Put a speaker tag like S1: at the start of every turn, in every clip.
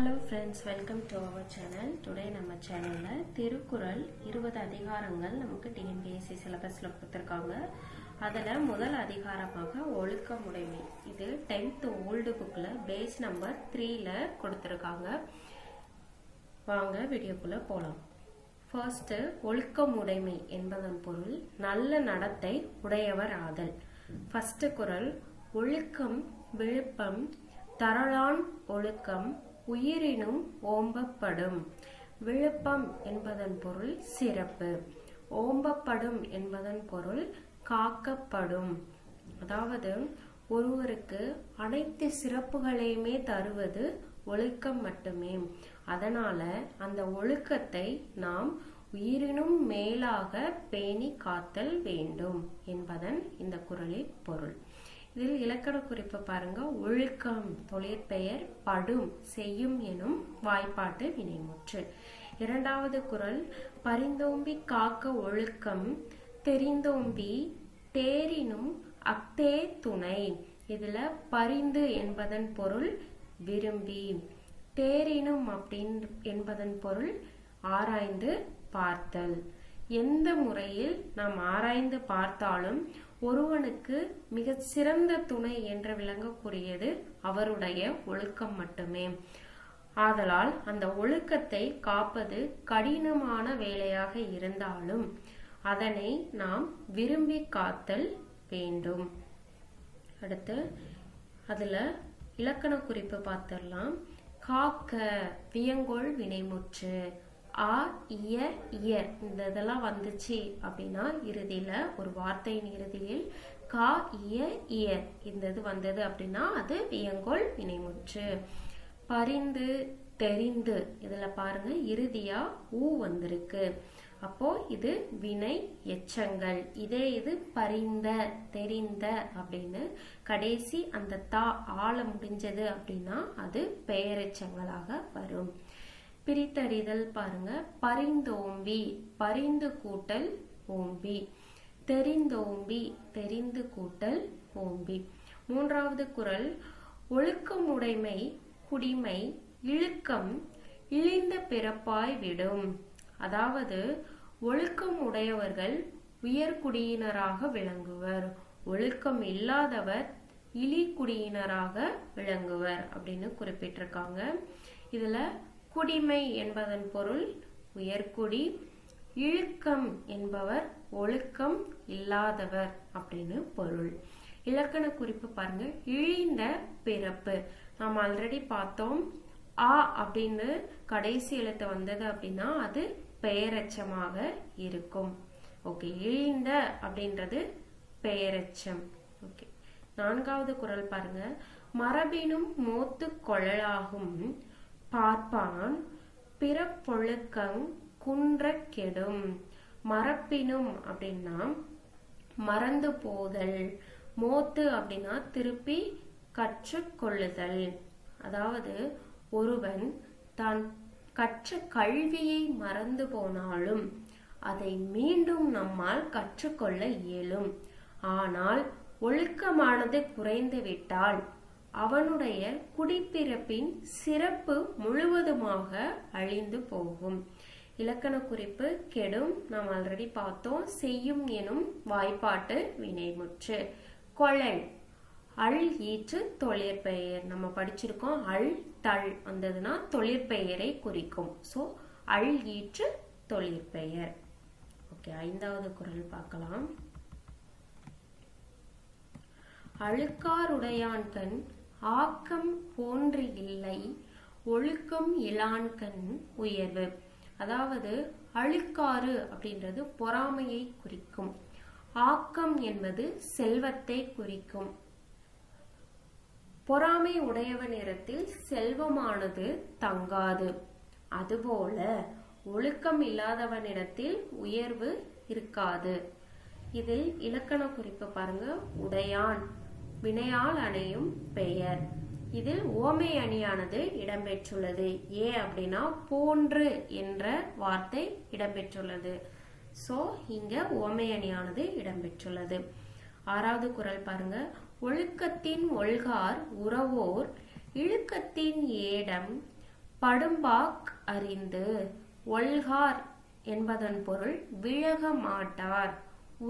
S1: hello friends welcome to our channel today நம்ம சேனலில் திருக்குறள் இருபது அதிகாரங்கள் நமக்கு டிஎன்பிஎஸ்சி சிலபஸில் கொடுத்துருக்காங்க அதில் முதல் அதிகாரமாக ஒழுக்க முறைமை இது டென்த் ஓல்டு புக்கில் பேஸ் நம்பர் த்ரீல கொடுத்துருக்காங்க வாங்க வீடியோக்குள்ளே போகலாம் ஃபர்ஸ்ட்டு ஒழுக்க முறைமை என்பதன் பொருள் நல்ல நடத்தை உடையவர் ஆதல் ஃபஸ்ட்டு குரல் ஒழுக்கம் விழுப்பம் தரளான் ஒழுக்கம் உயிரினும் ஓம்பப்படும் விழுப்பம் என்பதன் பொருள் சிறப்பு ஓம்பப்படும் என்பதன் பொருள் காக்கப்படும் அதாவது ஒருவருக்கு அனைத்து சிறப்புகளையுமே தருவது ஒழுக்கம் மட்டுமே அதனால அந்த ஒழுக்கத்தை நாம் உயிரினும் மேலாக பேணி காத்தல் வேண்டும் என்பதன் இந்த குரலின் பொருள் இதில் இலக்கண குறிப்பு பாருங்க ஒழுக்கம் தொழிற்பெயர் படும் செய்யும் எனும் வாய்ப்பாட்டு வினைமுற்று இரண்டாவது குரல் பரிந்தோம்பி காக்க ஒழுக்கம் தெரிந்தோம்பி தேரினும் அத்தே துணை இதுல பரிந்து என்பதன் பொருள் விரும்பி தேரினும் அப்படின் என்பதன் பொருள் ஆராய்ந்து பார்த்தல் எந்த முறையில் நாம் ஆராய்ந்து பார்த்தாலும் ஒருவனுக்கு மிகச் சிறந்த துணை என்று விளங்கக்கூடியது அவருடைய ஒழுக்கம் மட்டுமே ஆதலால் அந்த ஒழுக்கத்தை காப்பது கடினமான வேலையாக இருந்தாலும் அதனை நாம் விரும்பி காத்தல் வேண்டும் அடுத்து அதில் இலக்கண குறிப்பு பார்த்துடலாம் காக்க வியங்கோள் வினைமுற்று ஆ இய இயர் இந்த இதெல்லாம் வந்துச்சு அப்படின்னா இறுதியில் ஒரு வார்த்தையின் இறுதியில் கா இய இய இந்த இது வந்தது அப்படின்னா அது வியங்கோல் வினைமுற்று பரிந்து தெரிந்து இதில் பாருங்க இறுதியா ஊ வந்திருக்கு அப்போ இது வினை எச்சங்கள் இதே இது பரிந்த தெரிந்த அப்படின்னு கடைசி அந்த தா ஆள முடிஞ்சது அப்படின்னா அது பெயரெச்சங்களாக வரும் பிரித்தறிதல் பாருங்க பரிந்தோம்பி பரிந்து கூட்டல் ஓம்பி தெரிந்தோம்பி தெரிந்து கூட்டல் ஓம்பி மூன்றாவது குரல் ஒழுக்கமுடைமை குடிமை இழுக்கம் இழிந்த பிறப்பாய் விடும் அதாவது ஒழுக்கம் உடையவர்கள் உயர்குடியினராக விளங்குவர் ஒழுக்கம் இல்லாதவர் குடியினராக விளங்குவர் அப்படின்னு குறிப்பிட்டிருக்காங்க இதுல குடிமை என்பதன் பொருள் உயர்குடி இழுக்கம் என்பவர் ஒழுக்கம் இல்லாதவர் அப்படின்னு பொருள் இலக்கண குறிப்பு பாருங்க இழிந்த பிறப்பு நாம் ஆல்ரெடி பார்த்தோம் ஆ அப்படின்னு கடைசி எழுத்து வந்தது அப்படின்னா அது பெயரச்சமாக இருக்கும் ஓகே இழிந்த அப்படின்றது பெயரச்சம் ஓகே நான்காவது குரல் பாருங்க மரபினும் மூத்து கொழலாகும் பார்ப்பான் பிறப்பொழுக்கங் குன்றக் கெடும் மறப்பினும் அப்படின்னா மறந்து போதல் மோத்து அப்படின்னா திருப்பி கற்றுக்கொள்ளுதல் அதாவது ஒருவன் தான் கற்ற கல்வியை மறந்து போனாலும் அதை மீண்டும் நம்மால் கற்றுக்கொள்ள இயலும் ஆனால் ஒழுக்கமானது குறைந்துவிட்டால் அவனுடைய குடிப்பிறப்பின் சிறப்பு முழுவதுமாக அழிந்து போகும் இலக்கண குறிப்பு கெடும் நாம் ஆல்ரெடி பார்த்தோம் செய்யும் எனும் வாய்ப்பாட்டு வினைமுற்று கொழல் அல் ஈற்று தொழிற்பெயர் நம்ம படிச்சிருக்கோம் அல் தள் வந்ததுன்னா தொழிற்பெயரை குறிக்கும் ஸோ அல் ஈற்று தொழிற்பெயர் ஓகே ஐந்தாவது குரல் பார்க்கலாம் அழுக்காருடையான் கண் ஆக்கம் போன்று இல்லை ஒழுக்கம் இலான்கண் உயர்வு அதாவது அழுக்காறு அப்படின்றது பொறாமையை குறிக்கும் ஆக்கம் என்பது செல்வத்தை குறிக்கும் பொறாமை உடையவ நேரத்தில் செல்வமானது தங்காது அதுபோல ஒழுக்கம் இல்லாதவனிடத்தில் உயர்வு இருக்காது இதில் இலக்கண குறிப்பு பாருங்க உடையான் வினையால் அணியும் பெயர் இதில் ஓமை அணியானது இடம்பெற்றுள்ளது ஏ அப்படின்னா போன்று என்ற வார்த்தை இடம்பெற்றுள்ளது ஸோ இங்க ஓமை அணியானது இடம்பெற்றுள்ளது ஆறாவது குரல் பாருங்க ஒழுக்கத்தின் ஒல்கார் உறவோர் இழுக்கத்தின் ஏடம் படும்பாக் அறிந்து ஒல்கார் என்பதன் பொருள் விழக மாட்டார்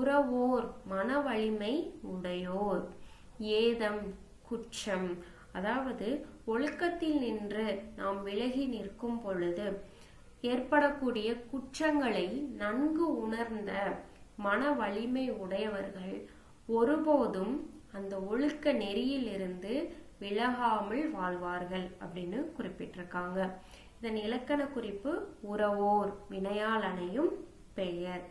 S1: உறவோர் மன வலிமை உடையோர் ஏதம் குற்றம் அதாவது ஒழுக்கத்தில் நின்று நாம் விலகி நிற்கும் பொழுது ஏற்படக்கூடிய குற்றங்களை நன்கு உணர்ந்த மன வலிமை உடையவர்கள் ஒருபோதும் அந்த ஒழுக்க நெறியிலிருந்து விலகாமல் வாழ்வார்கள் அப்படின்னு குறிப்பிட்டிருக்காங்க இதன் இலக்கண குறிப்பு உறவோர் வினையால் அணையும் பெயர்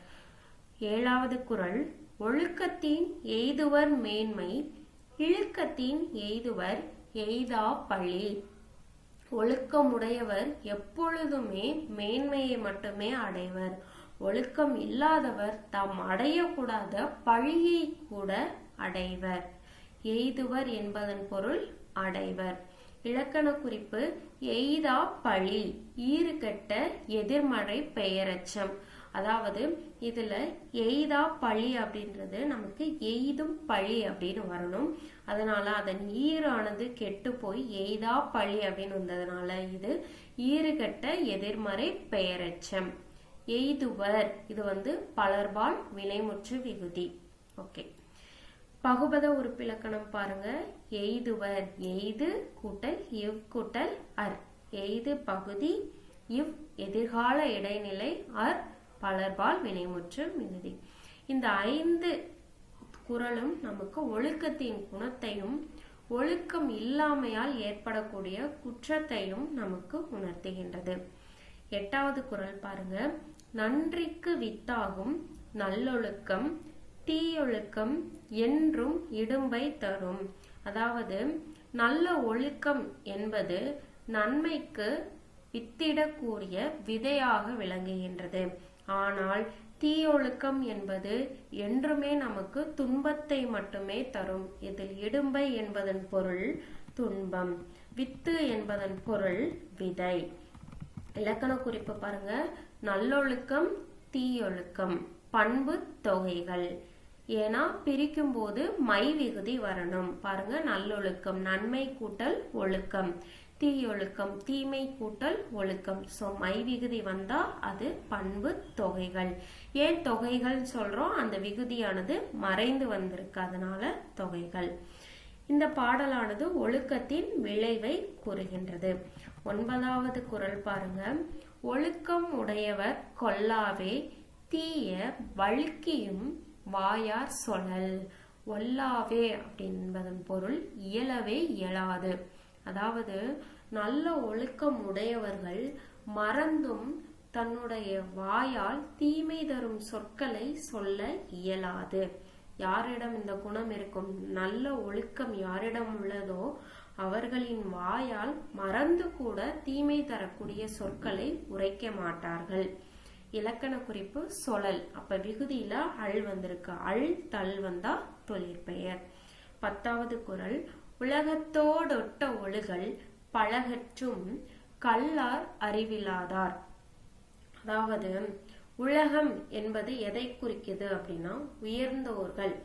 S1: ஏழாவது குரல் ஒழுக்கத்தின் எய்துவர் மேன்மை இழுக்கத்தின் எய்துவர் எய்தா பழி ஒழுக்கமுடையவர் எப்பொழுதுமே மேன்மையை மட்டுமே அடைவர் ஒழுக்கம் இல்லாதவர் தாம் அடையக்கூடாத பழியை கூட அடைவர் எய்துவர் என்பதன் பொருள் அடைவர் இலக்கண குறிப்பு எய்தா பழி ஈறுகட்ட எதிர்மறை பெயரச்சம் அதாவது இதுல எய்தா பழி அப்படின்றது நமக்கு எய்தும் பழி அப்படின்னு வரணும் அதனால அதன் ஈரானது கெட்டு போய் எய்தா பழி அப்படின்னு வந்ததுனால இது ஈறுகட்ட எதிர்மறை பெயரச்சம் எய்துவர் இது வந்து பலர்பால் வினைமுற்று விகுதி ஓகே பகுபத உறுப்பிலக்கணம் பாருங்க எய்துவர் எய்து கூட்டல் இவ் கூட்டல் அர் எய்து பகுதி இவ் எதிர்கால இடைநிலை அர் பலர்பால் வினைமுற்றும் மிகுதி இந்த ஐந்து குரலும் நமக்கு ஒழுக்கத்தின் குணத்தையும் ஒழுக்கம் இல்லாமையால் ஏற்படக்கூடிய குற்றத்தையும் நமக்கு உணர்த்துகின்றது எட்டாவது குரல் பாருங்க நன்றிக்கு வித்தாகும் நல்லொழுக்கம் தீயொழுக்கம் என்றும் இடும்பை தரும் அதாவது நல்ல ஒழுக்கம் என்பது நன்மைக்கு வித்திடக்கூடிய விதையாக விளங்குகின்றது ஆனால் தீயொழுக்கம் என்பது என்றுமே நமக்கு துன்பத்தை மட்டுமே தரும் இதில் இடும்பை என்பதன் பொருள் துன்பம் வித்து என்பதன் பொருள் விதை இலக்கண குறிப்பு பாருங்க நல்லொழுக்கம் தீயொழுக்கம் பண்பு தொகைகள் ஏன்னா பிரிக்கும் போது மை விகுதி வரணும் பாருங்க நல்லொழுக்கம் நன்மை கூட்டல் ஒழுக்கம் தீயொழுக்கம் தீமை கூட்டல் ஒழுக்கம் ஸோ மை விகுதி வந்தா அது பண்பு தொகைகள் ஏன் தொகைகள் சொல்றோம் அந்த விகுதியானது மறைந்து வந்திருக்கு அதனால தொகைகள் இந்த பாடலானது ஒழுக்கத்தின் விளைவை கூறுகின்றது ஒன்பதாவது குரல் பாருங்க ஒழுக்கம் உடையவர் கொல்லாவே தீய வழுக்கியும் வாயார் சொல்லல் ஒல்லாவே அப்படின்பதன் பொருள் இயலவே இயலாது அதாவது நல்ல ஒழுக்கம் உடையவர்கள் மறந்தும் தன்னுடைய வாயால் தீமை தரும் சொற்களை சொல்ல இயலாது யாரிடம் இந்த குணம் இருக்கும் நல்ல ஒழுக்கம் யாரிடம் உள்ளதோ அவர்களின் வாயால் மறந்து கூட தீமை தரக்கூடிய சொற்களை உரைக்க மாட்டார்கள் இலக்கண குறிப்பு சொலல் அப்ப விகுதியில அல் வந்திருக்கு அல் தள் வந்தா தொழிற்பெயர் பத்தாவது குரல் உலகத்தோடொட்ட ஒழுகல் பழகற்றும் கல்லார் அறிவிலாதார் அதாவது உலகம் என்பது எதை குறிக்குது அப்படின்னா உயர்ந்தோர்கள்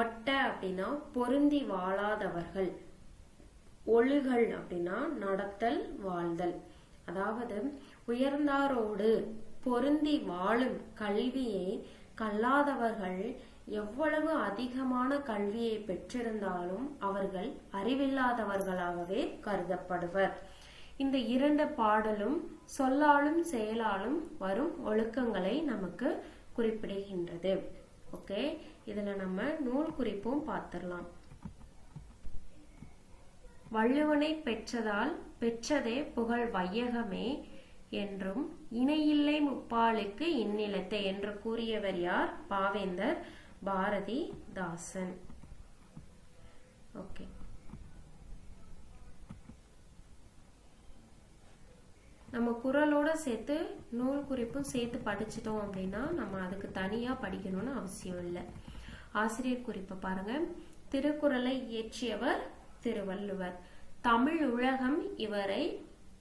S1: ஒட்ட அப்படின்னா பொருந்தி வாழாதவர்கள் ஒழுகல் அப்படின்னா நடத்தல் வாழ்தல் அதாவது உயர்ந்தாரோடு பொருந்தி வாழும் கல்வியை கல்லாதவர்கள் எவ்வளவு அதிகமான கல்வியை பெற்றிருந்தாலும் அவர்கள் அறிவில்லாதவர்களாகவே கருதப்படுவர் இந்த இரண்டு பாடலும் சொல்லாலும் செயலாலும் வரும் ஒழுக்கங்களை நமக்கு குறிப்பிடுகின்றது ஓகே இதுல நம்ம நூல் குறிப்பும் பார்த்துடலாம் வள்ளுவனை பெற்றதால் பெற்றதே புகழ் வையகமே என்றும் இணையில்லை முப்பாலுக்கு இந்நிலத்தை என்று கூறியவர் யார் பாவேந்தர் பாரதி தாசன் ஓகே நம்ம குரலோட சேர்த்து நூல் குறிப்பும் சேர்த்து படிச்சிட்டோம் அப்படின்னா நம்ம அதுக்கு தனியாக படிக்கணும்னு அவசியம் இல்லை ஆசிரியர் குறிப்பை பாருங்க திருக்குறளை இயற்றியவர் திருவள்ளுவர் தமிழ் உலகம் இவரை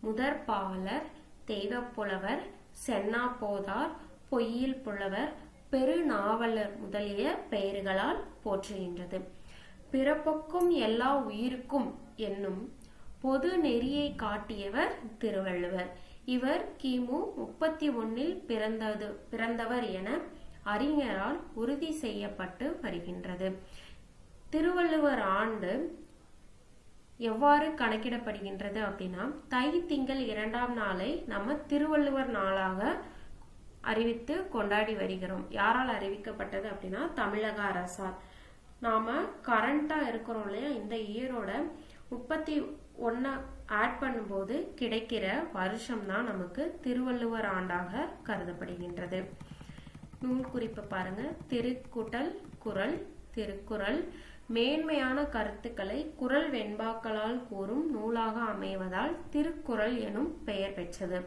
S1: முதற்பாலர் தெய்வப்புலவர் சென்னா போதார் பொய்யில் புலவர் பெருநாவலர் முதலிய பெயர்களால் போற்றுகின்றது பிறப்புக்கும் எல்லா உயிருக்கும் என்னும் பொது நெறியை காட்டியவர் திருவள்ளுவர் இவர் கிமு முப்பத்தி ஒன்னில் பிறந்தது பிறந்தவர் என அறிஞரால் உறுதி செய்யப்பட்டு வருகின்றது திருவள்ளுவர் ஆண்டு எவ்வாறு கணக்கிடப்படுகின்றது அப்படின்னா தை திங்கள் இரண்டாம் நாளை நம்ம திருவள்ளுவர் நாளாக அறிவித்து கொண்டாடி வருகிறோம் யாரால் அறிவிக்கப்பட்டது அப்படின்னா தமிழக அரசால் நாம கரண்டா இருக்கிறோம் இல்லையா இந்த இயரோட முப்பத்தி ஒன்ன ஆட் பண்ணும்போது கிடைக்கிற வருஷம் தான் நமக்கு திருவள்ளுவர் ஆண்டாக கருதப்படுகின்றது நூல் குறிப்பு பாருங்க திருக்குடல் குரல் திருக்குறள் மேன்மையான கருத்துக்களை குரல் வெண்பாக்களால் கூறும் நூலாக அமைவதால் திருக்குறள் எனும் பெயர் பெற்றது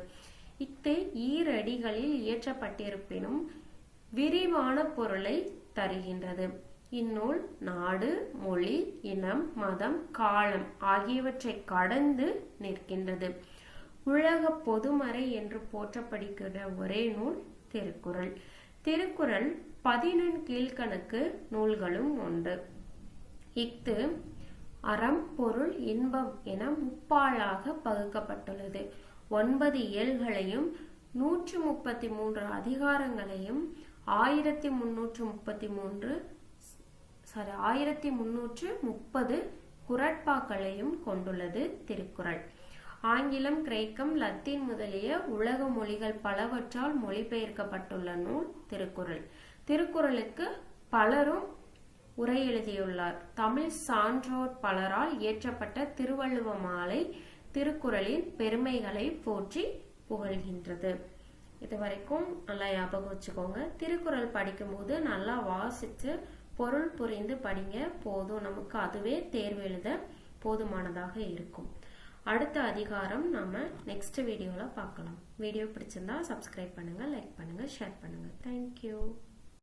S1: இஃது ஈரடிகளில் இயற்றப்பட்டிருப்பினும் விரிவான பொருளை தருகின்றது இந்நூல் நாடு மொழி இனம் மதம் காலம் ஆகியவற்றை கடந்து நிற்கின்றது உலக பொதுமறை என்று போற்றப்படுகிற ஒரே நூல் திருக்குறள் திருக்குறள் பதினெண் கீழ்கணக்கு நூல்களும் ஒன்று இஃது அறம் பொருள் இன்பம் என முப்பாலாக பகுக்கப்பட்டுள்ளது ஒன்பது இயல்களையும் நூற்று முப்பத்தி மூன்று அதிகாரங்களையும் ஆயிரத்தி முன்னூற்று முப்பத்தி மூன்று சாரி ஆயிரத்தி முன்னூற்று முப்பது குரட்பாக்களையும் கொண்டுள்ளது திருக்குறள் ஆங்கிலம் கிரேக்கம் லத்தீன் முதலிய உலக மொழிகள் பலவற்றால் மொழிபெயர்க்கப்பட்டுள்ள நூல் திருக்குறள் திருக்குறளுக்கு பலரும் உரை எழுதியுள்ளார் தமிழ் சான்றோர் பலரால் இயற்றப்பட்ட திருவள்ளுவ மாலை திருக்குறளின் பெருமைகளை போற்றி புகழ்கின்றது இது வரைக்கும் நல்லா ஞாபகம் வச்சுக்கோங்க திருக்குறள் படிக்கும்போது நல்லா வாசித்து பொருள் புரிந்து படிங்க போதும் நமக்கு அதுவே தேர்வு எழுத போதுமானதாக இருக்கும் அடுத்த அதிகாரம் நாம நெக்ஸ்ட் வீடியோவில் பார்க்கலாம் வீடியோ பிடிச்சிருந்தா சப்ஸ்கிரைப் பண்ணுங்கள் லைக் பண்ணுங்கள் ஷேர் பண்ணுங்கள் தேங்க்யூ